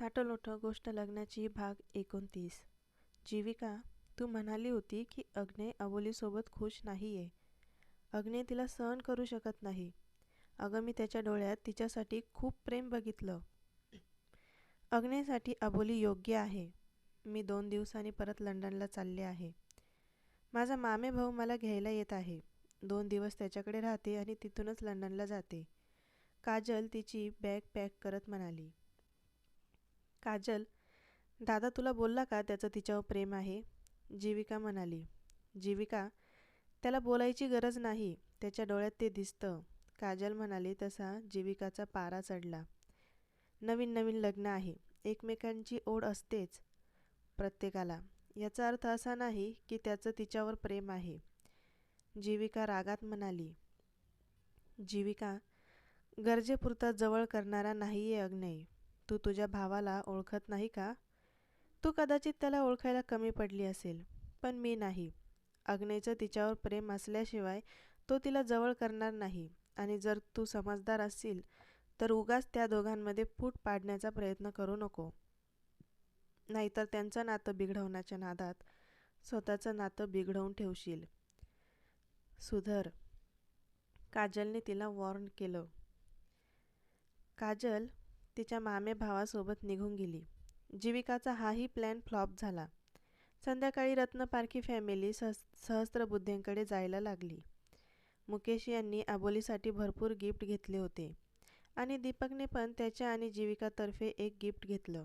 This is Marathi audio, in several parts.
साठलोठं गोष्ट लग्नाची भाग एकोणतीस. जीविका तू म्हणाली होती की अग्ने अबोलीसोबत खुश नाही आहे अग्ने तिला सहन करू शकत नाही. अगं मी त्याच्या डोळ्यात तिच्यासाठी खूप प्रेम बघितलं. अग्नेसाठी अबोली योग्य आहे. मी दोन दिवसांनी परत लंडनला चालले आहे. माझा मामे भाऊ मला घ्यायला येत आहे. दोन दिवस त्याच्याकडे राहते आणि तिथूनच लंडनला जाते. काजल तिची बॅग पॅक करत म्हणाली. काजल दादा तुला बोलला का त्याचं तिच्यावर प्रेम आहे? जीविका म्हणाली जीविका त्याला बोलायची गरज नाही त्याच्या डोळ्यात ते दिसतं. काजल म्हणाली तसा जीविकाचा पारा चढला. नवीन नवीन लग्न आहे एकमेकांची ओढ असतेच प्रत्येकाला. याचा अर्थ असा नाही की त्याचं तिच्यावर प्रेम आहे. जीविका रागात म्हणाली जीविका गरजेपुरता जवळ करणारा नाही आहे अग्नय. तू तुझ्या भावाला ओळखत नाही का? तू कदाचित त्याला ओळखायला कमी पडली असेल पण मी नाही. अग्नेचं तिच्यावर प्रेम असल्याशिवाय तो तिला जवळ करणार नाही. आणि जर तू समजदार असशील तर उगाच त्या दोघांमध्ये फूट पाडण्याचा प्रयत्न करू नको. नाहीतर त्यांचं नातं बिघडवण्याच्या नादात स्वतःचं नातं बिघडवून ठेवशील. सुधर. काजलने तिला वॉर्न केलं. काजल तिच्या मामे भावासोबत निघून गेली. जीविकाचा हाही प्लॅन फ्लॉप झाला. संध्याकाळी रत्नपारखी फॅमिली सह सहस्त्रबुद्धेंकडे जायला लागली. मुकेश यांनी आबोलीसाठी भरपूर गिफ्ट घेतले होते. आणि दीपकने पण त्याच्या आणि जीविकातर्फे एक गिफ्ट घेतलं.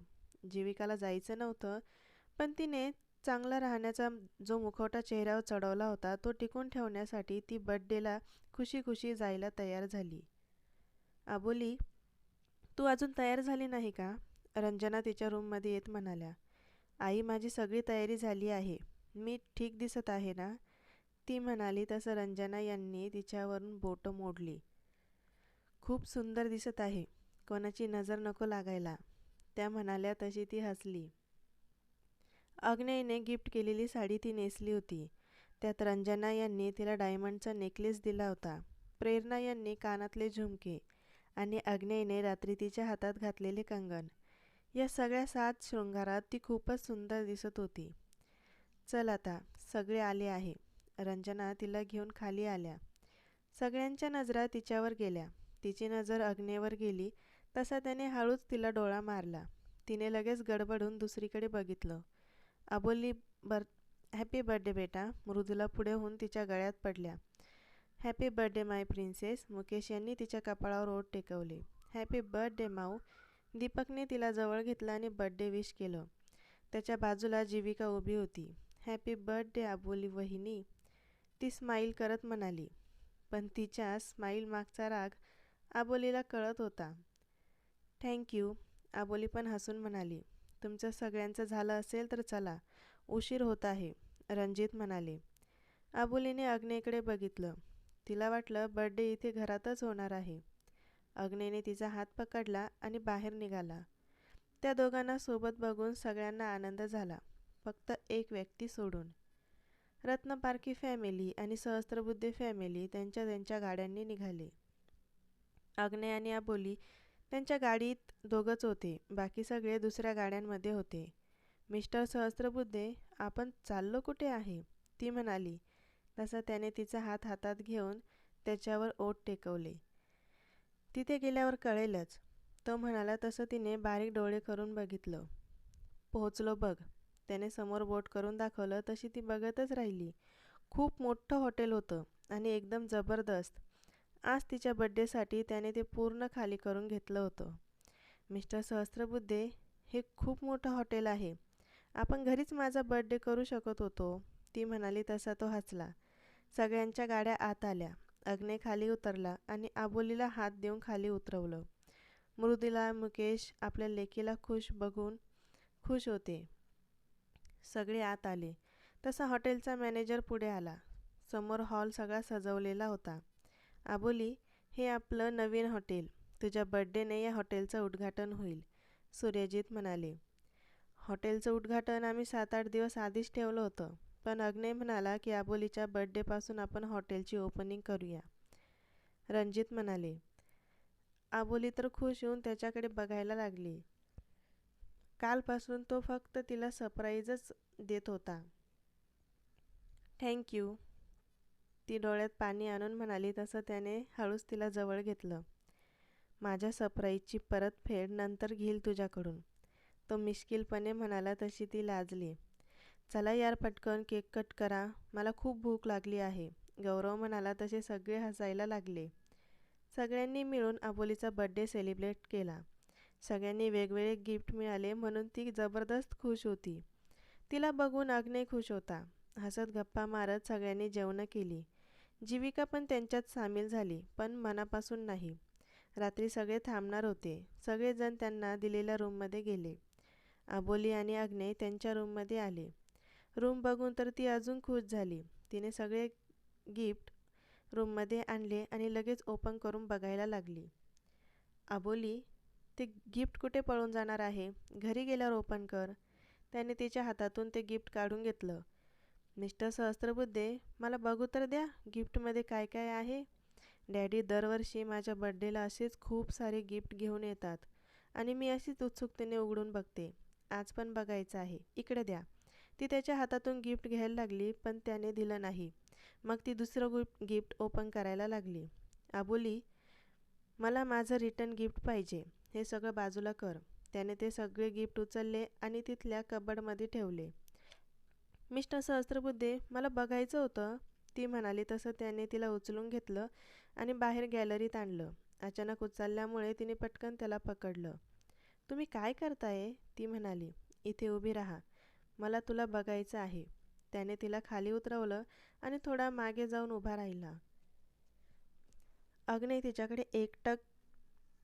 जीविकाला जायचं नव्हतं पण तिने चांगला राहण्याचा जो मुखवटा चेहऱ्यावर चढवला होता तो टिकून ठेवण्यासाठी ती बड्डेला खुशी खुशी जायला तयार झाली. आबोली तू अजून तयार झाली नाही का? रंजना तिच्या रूममध्ये येत म्हणाल्या. आई माझी सगळी तयारी झाली आहे. मी ठीक दिसत आहे ना? ती म्हणाली तसं रंजना यांनी तिच्यावरून बोटं मोडली. खूप सुंदर दिसत आहे. कोणाची नजर नको लागायला. त्या म्हणाल्या तशी ती हसली. अग्नेयने गिफ्ट केलेली साडी ती नेसली होती. त्यात रंजना यांनी तिला डायमंडचा नेकलेस दिला होता. प्रेरणा यांनी कानातले झुमके आणि अग्नेयने रात्री तिच्या हातात घातलेले कंगन या सगळ्या सात शृंगारात ती खूपच सुंदर दिसत होती. चल आता सगळे आले आहे. रंजना तिला घेऊन खाली आल्या. सगळ्यांच्या नजरा तिच्यावर गेल्या. तिची नजर अग्नेवर गेली तसा त्याने हळूच तिला डोळा मारला. तिने लगेच गडबडून दुसरीकडे बघितलं. अबोली बर हॅपी बर्थडे बेटा मृदूला पुढे होऊन तिच्या गळ्यात पडल्या. Happy birthday my princess Mukesh यांनी तिच्या कपाळावर ओठ टेकवले. हॅपी बर्थडे माऊ. दीपकने तिला जवळ घेतलं आणि बर्थडे विश केलं. त्याच्या बाजूला जीविका उभी होती. हॅपी बर्थडे आबोली वहिनी. ती स्माईल करत म्हणाली. पण तिच्या स्माईल मागचा राग आबोलीला कळत होता. थँक्यू आबोली पण हसून म्हणाली. तुमचं सगळ्यांचं झालं असेल तर चला. उशीर होत आहे. रणजित म्हणाले. आबोलीने अग्नेकडे बघितलं. तिला वाटलं बर्थडे इथे घरातच होणार आहे. अग्नेने तिचा हात पकडला आणि बाहेर निघाला. त्या दोघांना सोबत बघून सगळ्यांना आनंद झाला. फक्त एक व्यक्ती सोडून. रत्नपारखी फॅमिली आणि सहस्त्रबुद्धे फॅमिली त्यांच्या त्यांच्या गाड्यांनी निघाले. अग्ने आणि अबोली त्यांच्या गाडीत दोघंच होते. बाकी सगळे दुसऱ्या गाड्यांमध्ये होते. मिस्टर सहस्त्रबुद्धे आपण चाललो कुठे आहे? ती म्हणाली. तसा त्याने तिचा हात हातात घेऊन त्याच्यावर ओठ टेकवले. तिथे गेल्यावर कळेलच. तो म्हणाला तसं तिने बारीक डोळे करून बघितलं. पोहोचलो बघ. त्याने समोर बोट करून दाखवलं तशी ती बघतच राहिली. खूप मोठं हॉटेल होतं आणि एकदम जबरदस्त. आज तिच्या बड्डेसाठी त्याने ते पूर्ण खाली करून घेतलं होतं. मिस्टर सहस्त्रबुद्धे हे खूप मोठं हॉटेल आहे. आपण घरीच माझा बड्डे करू शकत होतो. ती म्हणाली तसा तो हसला. सगळ्यांच्या गाड्या आत आल्या. अग्ने खाली उतरला आणि आबोलीला हात देऊन खाली उतरवलं. मृदुला मुकेश आपल्या लेकीला खुश बघून खुश होते. सगळे आत आले. तसा हॉटेलचा मॅनेजर पुढे आला. समोर हॉल सगळा सजवलेला होता. आबोली हे आपलं नवीन हॉटेल. तुझ्या बड्डेने या हॉटेलचं उद्घाटन होईल सूर्यजित म्हणाले. हॉटेलचं उद्घाटन आम्ही सात आठ दिवस आधीच ठेवलं होतं. पण अग्ने म्हणाला की आबोलीच्या बड्डेपासून आपण हॉटेलची ओपनिंग करूया. रणजित म्हणाले आबोली तर खुश होऊन त्याच्याकडे बघायला लागली. कालपासून तो फक्त तिला सरप्राईजच देत होता. थँक्यू ती डोळ्यात पाणी आणून म्हणाली तसं त्याने हळूच तिला जवळ घेतलं. माझ्या सरप्राईजची परतफेड नंतर घेईल तुझ्याकडून. तो मिश्किलपणे म्हणाला तशी ती लाजली. चला यार पटकन केक कट करा. मला खूप भूक लागली आहे. गौरव म्हणाला तसे सगळे हसायला लागले. सगळ्यांनी मिळून अबोलीचा बड्डे सेलिब्रेट केला. सगळ्यांनी वेगवेगळे गिफ्ट मिळाले म्हणून ती जबरदस्त खुश होती. तिला बघून अग्नय खुश होता. हसत गप्पा मारत सगळ्यांनी जेवणं केली. जीविका पण त्यांच्यात सामील झाली पण मनापासून नाही. रात्री सगळे थांबणार होते. सगळेजण त्यांना दिलेल्या रूममध्ये गेले. अबोली आणि अग्नेय त्यांच्या रूममध्ये आले. रूम बघून तर ती अजून खुश झाली. तिने सगळे गिफ्ट रूममध्ये आणले आणि लगेच ओपन करून बघायला लागली. अबोली ते गिफ्ट कुठे पळून जाणार आहे? घरी गेल्यावर ओपन कर. त्याने तिच्या हातातून ते गिफ्ट काढून घेतलं. मिस्टर सहस्त्रबुद्धे मला बघू तर द्या गिफ्टमध्ये काय काय आहे. डॅडी दरवर्षी माझ्या बड्डेला असेच खूप सारे गिफ्ट घेऊन येतात आणि मी अशीच उत्सुकतेने उघडून बघते. आज पण बघायचं आहे. इकडे द्या. ती त्याच्या हातातून गिफ्ट घ्यायला लागली पण त्याने दिलं नाही. मग ती दुसरं गिफ्ट ओपन करायला लागली. आबोली मला माझं रिटर्न गिफ्ट पाहिजे. हे सगळं बाजूला कर. त्याने ते सगळे गिफ्ट उचलले आणि तिथल्या कबडमध्ये ठेवले. मिस्टर सहस्त्रबुद्धे मला बघायचं होतं. ती म्हणाली तसं त्याने तिला उचलून घेतलं आणि बाहेर गॅलरीत आणलं. अचानक उचलल्यामुळे तिने पटकन त्याला पकडलं. तुम्ही काय करताय? ती म्हणाली. इथे उभी राहा. मला तुला बघायचं आहे. त्याने तिला खाली उतरवलं आणि थोडा मागे जाऊन उभा राहिला. अग्नय तिच्याकडे एकटक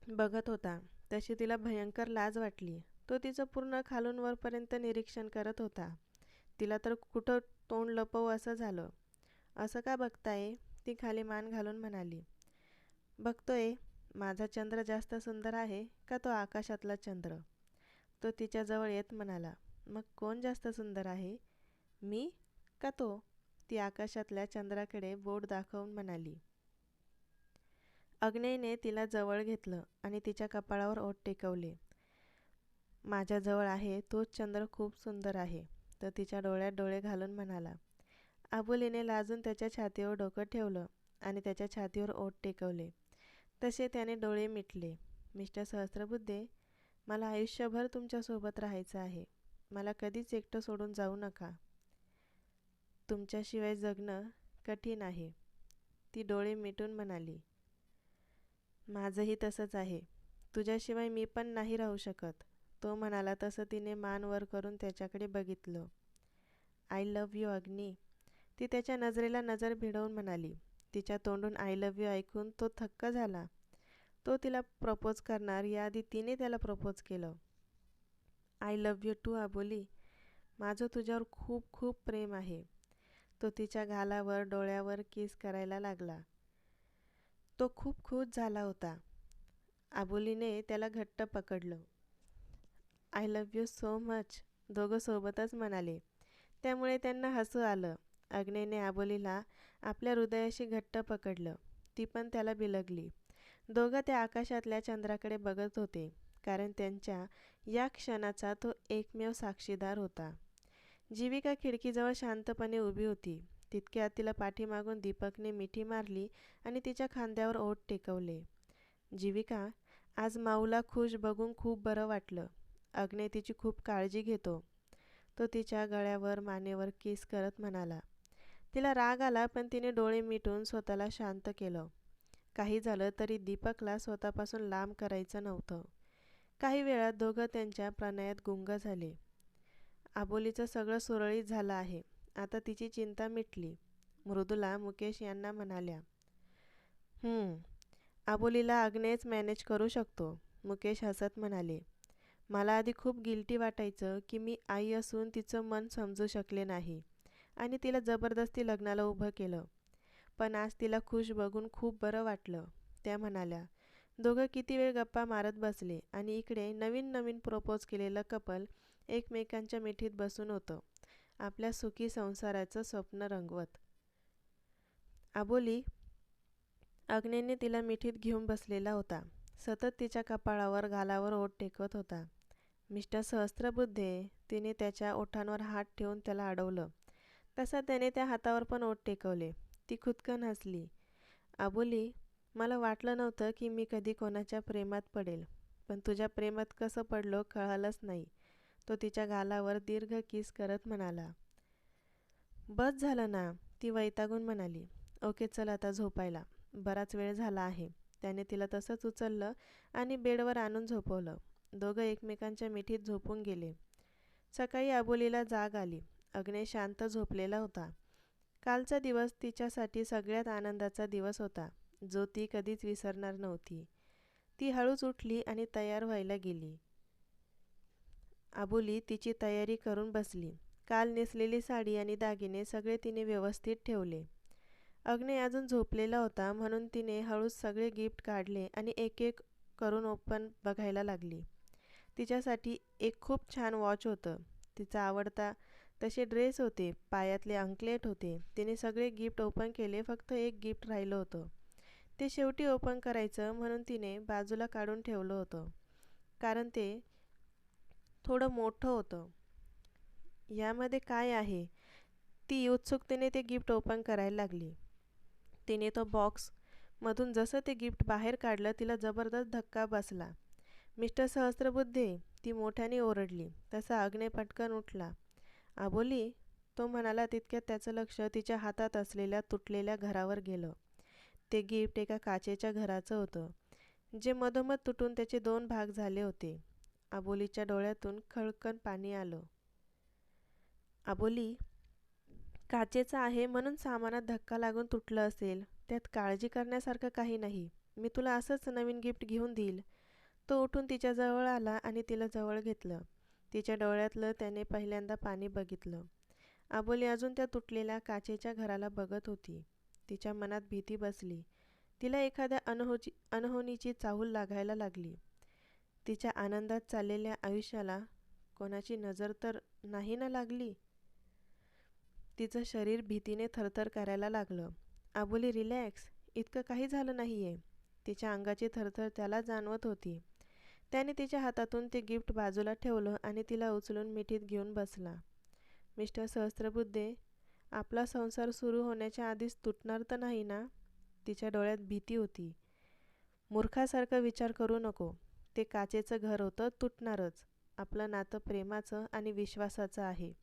बघत होता. तशी तिला भयंकर लाज वाटली. तो तिचं पूर्ण खालून वरपर्यंत निरीक्षण करत होता. तिला तर कुठं तोंड लपवू असं झालं. असं का बघताय? ती खाली मान घालून म्हणाली. बघतोय. माझा चंद्र जास्त सुंदर आहे का तो आकाशातला चंद्र? तो तिच्याजवळ येत म्हणाला. मग कोण जास्त सुंदर आहे? मी का तो? ती आकाशातल्या चंद्राकडे बोट दाखवून म्हणाली. अग्नेयने तिला जवळ घेतलं आणि तिच्या कपाळावर ओठ टेकवले. माझ्याजवळ आहे तोच चंद्र खूप सुंदर आहे तर तिच्या डोळ्यात डोळे घालून म्हणाला. आबोलीने लाजून त्याच्या छातीवर डोकं ठेवलं आणि त्याच्या छातीवर ओठ टेकवले. तसे त्याने डोळे मिटले. मिस्टर सहस्त्रबुद्धे मला आयुष्यभर तुमच्यासोबत राहायचं आहे. मला कधीच एकटं सोडून जाऊ नका. तुमच्याशिवाय जगणं कठीण आहे. ती डोळे मिटून म्हणाली. माझंही तसंच आहे. तुझ्याशिवाय मी पण नाही राहू शकत. तो म्हणाला तसं तिने मान वर करून त्याच्याकडे बघितलं. आय लव्ह यू अग्नी. ती त्याच्या नजरेला नजर भिडवून म्हणाली. तिच्या तोंडून आय लव्ह यू ऐकून तो थक्क झाला. तो तिला प्रपोज करणार याआधी तिने त्याला प्रपोज केलं. I love you too Aboli माझं तुझ्यावर खूप खूप प्रेम आहे. तो तिच्या गालावर डोळ्यावर किस करायला लागला. तो खूप खुश झाला होता. आबोलीने त्याला घट्ट पकडलं. I love you so much दोघं सोबतच म्हणाले. त्यामुळे त्यांना हसू आलं. अग्नेने आबोलीला आपल्या हृदयाशी घट्ट पकडलं. ती पण त्याला बिलगली. दोघं त्या आकाशातल्या चंद्राकडे बघत होते कारण त्यांच्या या क्षणाचा तो एकमेव साक्षीदार होता. जीविका खिडकीजवळ शांतपणे उभी होती. तितक्यात तिला पाठीमागून दीपकने मिठी मारली आणि तिच्या खांद्यावर ओठ टेकवले. जीविका आज माऊला खुश बघून खूप बरं वाटलं. अग्ने तिची खूप काळजी घेतो. तो तिच्या गळ्यावर मानेवर किस करत म्हणाला. तिला राग आला पण तिने डोळे मिटून स्वतःला शांत केलं. काही झालं तरी दीपकला स्वतःपासून लांब करायचं नव्हतं. काही वेळात दोघं त्यांच्या प्रणयात गुंग झाले. आबोलीचं सगळं सुरळीत झालं आहे. आता तिची चिंता मिटली. मृदुला मुकेश यांना म्हणाल्या आबोलीला अग्नेच मॅनेज करू शकतो. मुकेश हसत म्हणाले मला आधी खूप गिल्टी वाटायचं की मी आई असून तिचं मन समजू शकले नाही आणि तिला जबरदस्ती लग्नाला उभं केलं. पण आज तिला खुश बघून खूप बरं वाटलं. त्या म्हणाल्या दोघं किती वेळ गप्पा मारत बसले आणि इकडे नवीन नवीन प्रपोज केलेलं कपल एकमेकांच्या मिठीत बसून होतं. आपल्या सुखी संसाराचं स्वप्न रंगवत. आबोली अग्नेने तिला मिठीत घेऊन बसलेला होता. सतत तिच्या कपाळावर गालावर ओठ टेकत होता. मिस्टर सहस्त्रबुद्धे तिने त्याच्या ओठांवर हात ठेवून त्याला अडवलं. तसा त्याने त्या हातावर पण ओठ टेकवले. ती खुदकन हसली. आबोली मला वाटलं नव्हतं की मी कधी कोणाच्या प्रेमात पडेल पण तुझ्या प्रेमात कसं पडलो कळालंच नाही. तो तिच्या गालावर दीर्घ किस करत म्हणाला बस झालं ना ती वैतागून म्हणाली. ओके चल आता झोपायला. बराच वेळ झाला आहे. त्याने तिला तसंच उचललं आणि बेडवर आणून झोपवलं. दोघं एकमेकांच्या मिठीत झोपून गेले. सकाळी आबोलीला जाग आली. अग्ने शांत झोपलेला होता. कालचा दिवस तिच्यासाठी सगळ्यात आनंदाचा दिवस होता. जो ती कधीच विसरणार नव्हती. ती हळूच उठली आणि तयार व्हायला गेली. आबोली तिची तयारी करून बसली. काल नेसलेली साडी आणि दागिने सगळे तिने व्यवस्थित ठेवले. अग्ने अजून झोपलेला होता म्हणून तिने हळूच सगळे गिफ्ट काढले आणि एक एक करून ओपन बघायला लागली. तिच्यासाठी एक खूप छान वॉच होतं. तिचा आवडता तसे ड्रेस होते पायातले अंकलेट होते. तिने सगळे गिफ्ट ओपन केले फक्त एक गिफ्ट राहिलं होतं. ते शेवटी ओपन करायचं म्हणून तिने बाजूला काढून ठेवलं होतं. कारण ते थोडं मोठं होतं. यामध्ये काय आहे? ती उत्सुकतेने ते गिफ्ट ओपन करायला लागली. तिने तो बॉक्समधून जसं ते गिफ्ट बाहेर काढलं तिला जबरदस्त धक्का बसला. मिस्टर सहस्त्रबुद्धे ती मोठ्याने ओरडली. तसा अग्ने पटकन उठला. आबोली तो म्हणाला तितक्यात त्याचं लक्ष तिच्या हातात असलेल्या तुटलेल्या घरावर गेलं. ते गिफ्ट एका काचेच्या घराचं होतं जे मधोमध तुटून त्याचे दोन भाग झाले होते. आबोलीच्या डोळ्यातून खळकन पाणी आलं. आबोली काचेचं आहे म्हणून सामानात धक्का लागून तुटलं असेल. त्यात काळजी करण्यासारखं काही नाही. मी तुला असंच नवीन गिफ्ट घेऊन देईल. तो उठून तिच्याजवळ आला आणि तिला जवळ घेतलं. तिच्या डोळ्यातलं त्याने पहिल्यांदा पाणी बघितलं. आबोली अजून त्या तुटलेल्या काचेच्या घराला बघत होती. तिच्या मनात भीती बसली. तिला एखाद्या अनहोची अनहोनीची चाहूल लागायला लागली. तिच्या आनंदात चाललेल्या आयुष्याला कोणाची नजर तर नाही ना लागली? तिचं शरीर भीतीने थरथर करायला लागलं. आबोली रिलॅक्स. इतकं काही झालं नाही आहे तिच्या अंगाची थरथर त्याला जाणवत होती. त्याने तिच्या हातातून ते गिफ्ट बाजूला ठेवलं आणि तिला उचलून मिठीत घेऊन बसला. मिस्टर सहस्त्रबुद्धे आपला संसार सुरू होण्याच्या आधीच तुटणार तर नाही ना? तिच्या डोळ्यात भीती होती. मूर्खासारखा विचार करू नको. ते काचेचं घर होतं तुटणारच. आपलं नातं प्रेमाचं आणि विश्वासाचं आहे.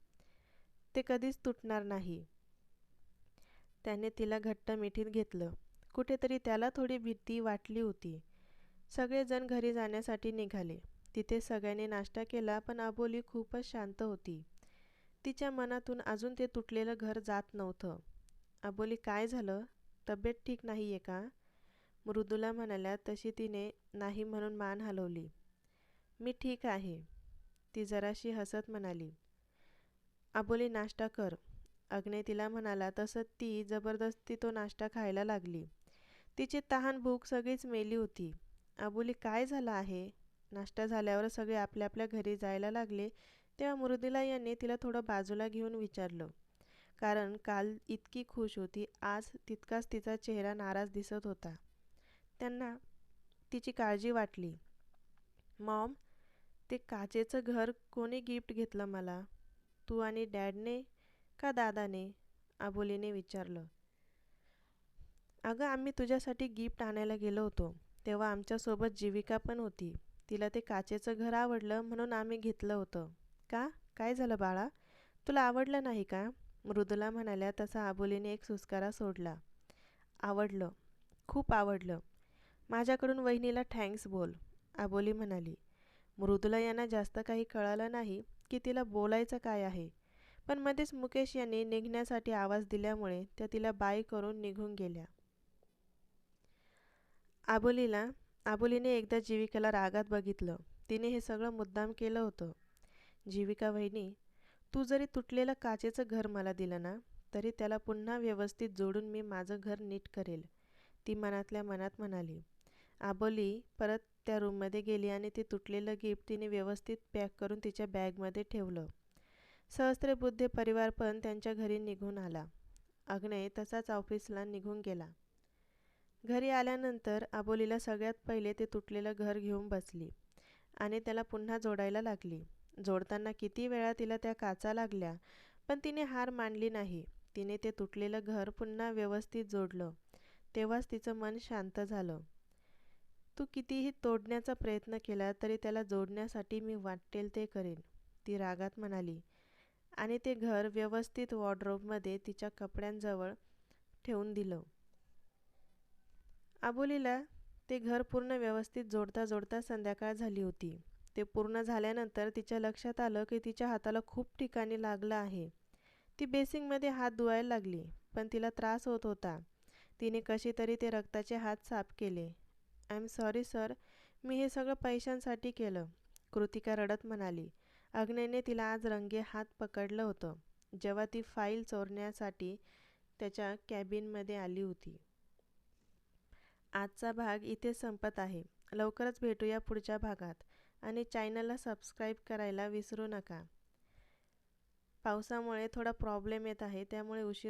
ते कधीच तुटणार नाही. त्याने तिला घट्ट मिठीत घेतलं. कुठेतरी त्याला थोडी भीती वाटली होती. सगळेजण घरी जाण्यासाठी निघाले. तिथे सगळ्यांनी नाश्ता केला पण अबोली खूपच शांत होती. तिच्या मनातून अजून ते तुटलेलं घर जात नव्हतं. अबोली काय झालं? तब्येत ठीक नाही आहे का? मृदुला म्हणाल्या तशी तिने नाही म्हणून मान हलवली. मी ठीक आहे. ती जराशी हसत म्हणाली. अबोली नाश्ता कर. अग्ने तिला म्हणाला तसं ती जबरदस्ती तो नाश्ता खायला लागली. तिची तहान भूक सगळीच मेली होती. अबोली काय झालं आहे? नाश्ता झाल्यावर सगळे आपल्या आपल्या घरी जायला लागले तेव्हा मृदुला यांनी तिला थोडं बाजूला घेऊन विचारलं. कारण काल इतकी खुश होती आज तितकाच तिचा चेहरा नाराज दिसत होता. त्यांना तिची काळजी वाटली. मॉम ते काचेचं घर कोणी गिफ्ट घेतलं मला? तू आणि डॅडने का दादाने? आबोलीने विचारलं. अगं आम्ही तुझ्यासाठी गिफ्ट आणायला गेलो होतो. तेव्हा आमच्यासोबत जीविका पण होती. तिला ते काचेचं घर आवडलं म्हणून आम्ही घेतलं होतं. का? काय झालं बाळा? तुला आवडलं नाही का? मृदुला म्हणाल्या तसा आबोलीने एक सुस्कारा सोडला. आवडलं. खूप आवडलं. माझ्याकडून वहिनीला थँक्स बोल आबोली म्हणाली. मृदुला यांना जास्त काही कळालं नाही की तिला बोलायचं काय आहे पण मध्येच मुकेश यांनी निघण्यासाठी आवाज दिल्यामुळे त्या तिला बाय करून निघून गेल्या. आबोलीला आबोलीने एकदा जीविकेला रागात बघितलं. तिने हे सगळं मुद्दाम केलं होतं. जीविका वहिनी तू जरी तुटलेलं काचेचं घर मला दिलं ना तरी त्याला पुन्हा व्यवस्थित जोडून मी माझं घर नीट करेल ती मनातल्या मनात म्हणाली. आबोली परत त्या रूममध्ये गेली आणि ती तुटलेलं गिफ्ट तिने व्यवस्थित पॅक करून तिच्या बॅगमध्ये ठेवलं. सहस्त्रबुद्धे परिवार पण त्यांच्या घरी निघून आला. अग्नय तसाच ऑफिसला निघून गेला. घरी आल्यानंतर आबोलीला सगळ्यात पहिले ते तुटलेलं घर घेऊन बसली आणि त्याला पुन्हा जोडायला लागली. जोडताना किती वेळा तिला त्या काचा लागल्या पण तिने हार मानली नाही. तिने ते तुटलेलं घर पुन्हा व्यवस्थित जोडलं. तेव्हाच तिचं मन शांत झालं. तू कितीही तोडण्याचा प्रयत्न केला तरी त्याला जोडण्यासाठी मी वाटेल ते करेन ती रागात म्हणाली. आणि ते घर व्यवस्थित वॉर्डरोबमध्ये तिच्या कपड्यांजवळ ठेवून दिलं. आबोलीला ते घर पूर्ण व्यवस्थित जोडता जोडता संध्याकाळ झाली होती. ते पूर्ण झाल्यानंतर तिच्या लक्षात आलं की तिच्या हाताला खूप ठिकाणी लागलं आहे. ती बेसिंगमध्ये हात धुवायला लागली पण तिला त्रास होत होता. तिने कशी तरी ते रक्ताचे हात साफ केले. आय एम सॉरी सर मी हे सगळं पैशांसाठी केलं कृतिका रडत म्हणाली. अग्नेने तिला आज रंगे हात पकडलं होतं. जेव्हा ती फाईल चोरण्यासाठी त्याच्या कॅबिनमध्ये आली होती. आजचा भाग इथे संपत आहे. लवकरच भेटूया पुढच्या भागात. आणि चॅनलला सबस्क्राईब करायला विसरू नका. पावसामुळे थोडा प्रॉब्लेम येत आहे त्यामुळे उशीर